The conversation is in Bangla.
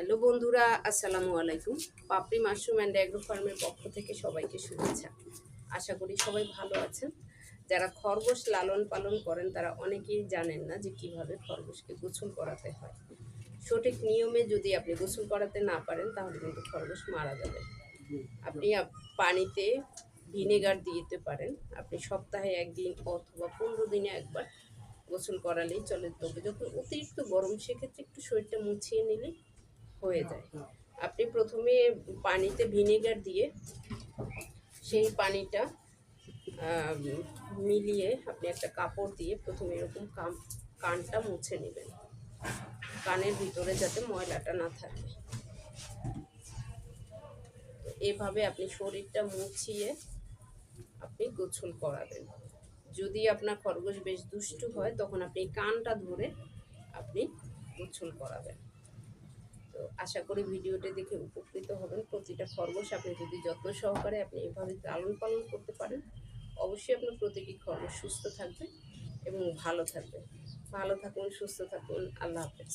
হ্যালো বন্ধুরা, আসসালামু আলাইকুম। পাপড়ি মাশরুম অ্যান্ড অ্যাগ্রো ফার্মের পক্ষ থেকে সবাইকে শুভেচ্ছা। আশা করি সবাই ভালো আছেন। যারা খরগোশ লালন পালন করেন, তারা অনেকেই জানেন না যে কীভাবে খরগোশকে গোসল করাতে হয়। সঠিক নিয়মে যদি আপনি গোসল করাতে না পারেন, তাহলে কিন্তু খরগোশ মারা যাবে। আপনি পানিতে ভিনেগার দিতে পারেন। আপনি সপ্তাহে একদিন অথবা পনেরো দিনে একবার গোসল করালেই চলে। তবে যখন অতিরিক্ত গরম, সেক্ষেত্রে একটু শরীরটা মুছিয়ে নিলে হয়ে যায়। আপনি প্রথমে পানিতে ভিনেগার দিয়ে সেই পানিটা মিলিয়ে আপনি একটা কাপড় দিয়ে প্রথমে এরকম কাম, কানটা মুছে নেবেন। কানের ভিতরে যাতে ময়লাটা না থাকে। এভাবে আপনি শরীরটা মুছিয়ে আপনি গোসল করাবেন। যদি আপনার খরগোশ বেশ দুষ্টু হয়, তখন আপনি কানটা ধরে আপনি গোসল করাবেন। তো আশা করি ভিডিওটি দেখে উপকৃত হবেন। প্রতিটা খরগোশ আপনি যদি যত্ন সহকারে আপনি এভাবে লালন পালন করতে পারেন, অবশ্যই আপনার প্রতিটি খরগোশ সুস্থ থাকবে এবং ভালো থাকবে। ভালো থাকুন, সুস্থ থাকুন। আল্লাহ হাফেজ।